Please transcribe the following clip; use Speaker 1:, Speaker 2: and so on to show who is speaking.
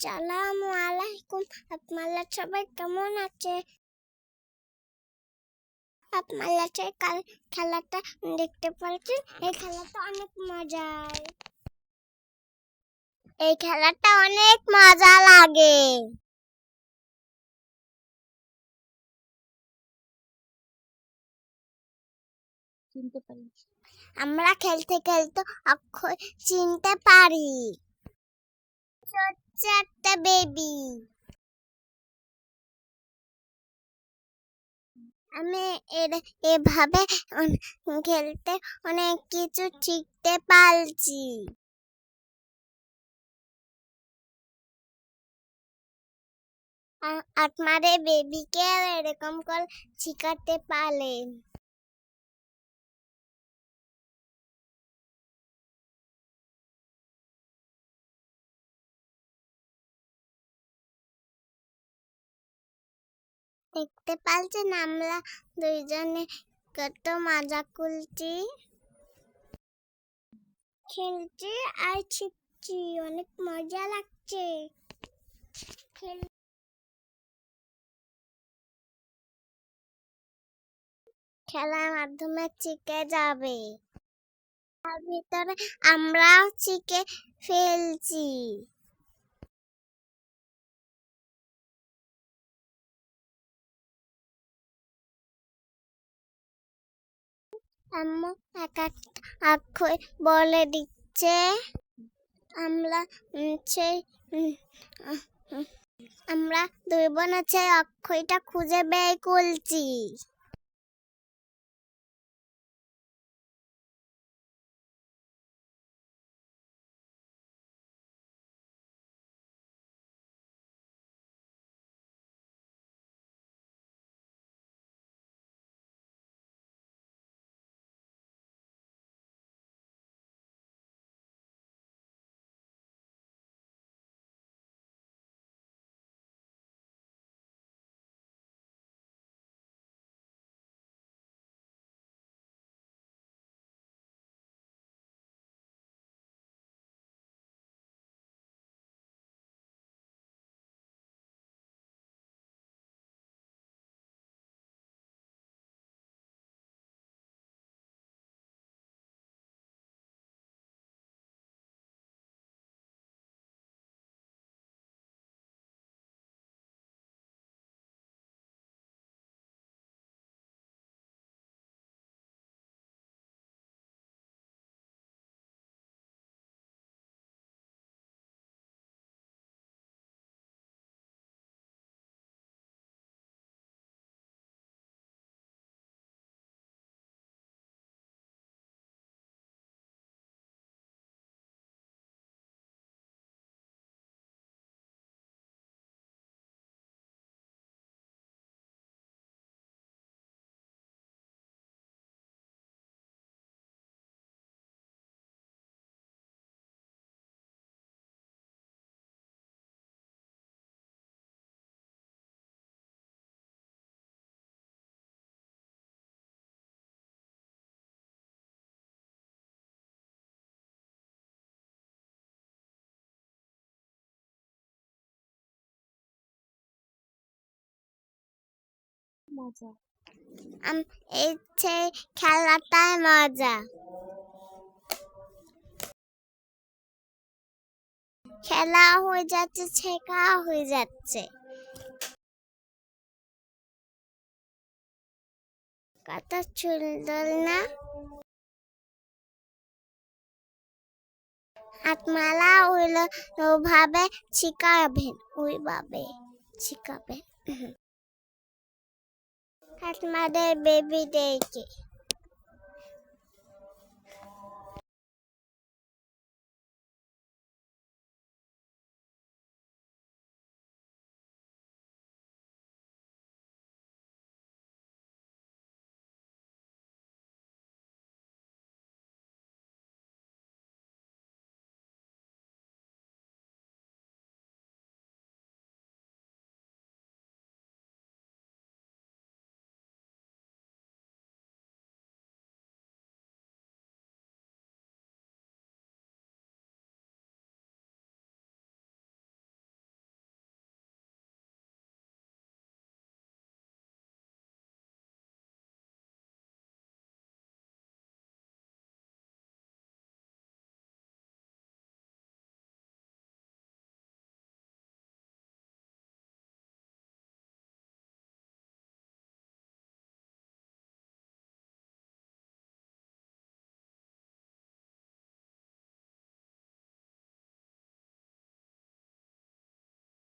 Speaker 1: আসসালামু আলাইকুম আপনারা সবাই কেমন আছে আপনারা কাল খেলাটা দেখতে পাচ্ছেন এই খেলাটা অনেক মজার এই খেলাটা অনেক মজা লাগে চিনতে পারি আমরা খেলতে খেলতে অক্ষর চিনতে পারি ছোট্ট একটা বেবি। আমি এভাবে খেলতে অনেক কিছু শিখতে পারছি। আ- আপনাদের বেবিকে এরকম করে শিখাতে পারেন দেখতে পাচ্ছেন আমরা দুইজনে কত মজা করছি। খেলছি আর শিখছি অনেক মজা লাগছে। খেল খেলার মাধ্যমে শিখে যাবে। তার ভিতরে আমরাও শিখে ফেলছি। আম্মু এক একটা অক্ষর বলে দিচ্ছে। আমরা সেই আমরা দুই বোন আছে অক্ষয়টা খুঁজে বের করছি। মজা। খেলাটাই মজা। খেলা হয়ে যাচ্ছে শেখা হয়ে যাচ্ছে। কত সুন্দর না? আপনারা ওইলো ওভাবে শিখাবেন, ওইভাবে শিখাবেন। That's mother baby daddy.